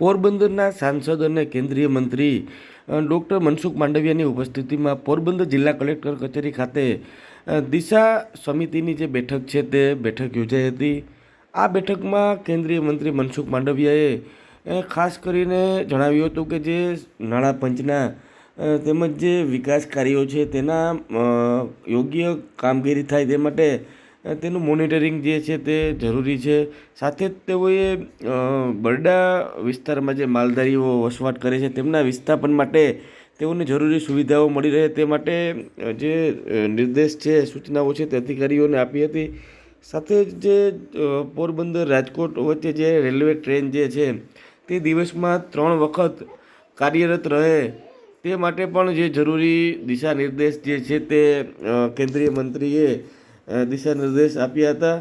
પોરબંદરના સાંસદ અને કેન્દ્રીય મંત્રી ડૉક્ટર મનસુખ માંડવિયાની ઉપસ્થિતિમાં પોરબંદર જિલ્લા કલેક્ટર કચેરી ખાતે દિશા સમિતિની જે બેઠક છે તે બેઠક યોજાઈ હતી. આ બેઠકમાં કેન્દ્રીય મંત્રી મનસુખ માંડવિયાએ ખાસ કરીને જણાવ્યું હતું કે જે નાણાં પંચના તેમજ જે વિકાસ કાર્યો છે તેના યોગ્ય કામગીરી થાય તે માટે તેનું મોનિટરિંગ જે છે તે જરૂરી છે. સાથે જ તેઓએ બરડા વિસ્તારમાં જે માલધારીઓ વસવાટ કરે છે તેમના વિસ્થાપન માટે તેઓને જરૂરી સુવિધાઓ મળી રહે તે માટે જે નિર્દેશ છે, સૂચનાઓ છે તે અધિકારીઓને આપી હતી. સાથે જ જે પોરબંદર રાજકોટ વચ્ચે જે રેલવે ટ્રેન જે છે તે દિવસમાં ત્રણ વખત કાર્યરત રહે તે માટે પણ જે જરૂરી દિશા નિર્દેશ જે છે તે કેન્દ્રીય મંત્રીએ દિશા નિર્દેશ આપ્યા હતા.